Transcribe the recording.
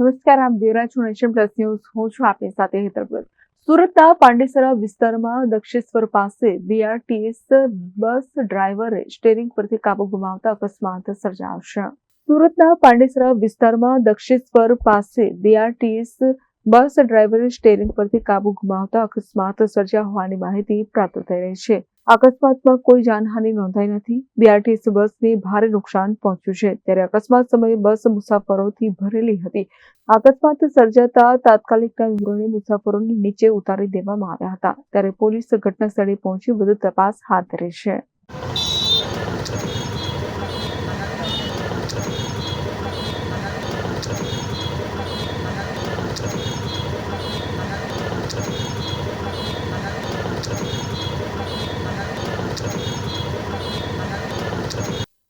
નમસ્કાર, આપ દેવરા છું નેશન પ્લસ ન્યૂઝ. હું છું આપની સાથે હેતલ સુરતના પાંડેસરા વિસ્તારમાં દક્ષેશ્વર પાસે બીઆરટીએસ બસ ડ્રાઈવરે સ્ટેરિંગ પરથી કાબુ ગુમાવતા અકસ્માત સર્જાયો છે. સુરતના પાંડેસરા વિસ્તારમાં દક્ષેશ્વર પાસે બીઆરટીએસ બસ ડ્રાઈવરે સ્ટેરિંગ પરથી કાબુ ગુમાવતા અકસ્માત સર્જ્યા હોવાની માહિતી પ્રાપ્ત થઈ રહી છે. અકસ્માતમાં કોઈ જાનહાનિ નોંધાઈ નથી. બીઆરટીએસ બસને ભારે નુકસાન પહોંચ્યું છે. ત્યારે અકસ્માત સમયે બસ મુસાફરોથી ભરેલી હતી. અકસ્માત સર્જાતા તાત્કાલિકના ધોરણે મુસાફરોને નીચે ઉતારી દેવામાં આવ્યા હતા. ત્યારે પોલીસ ઘટના સ્થળે પહોંચી વધુ તપાસ હાથ ધરી છે.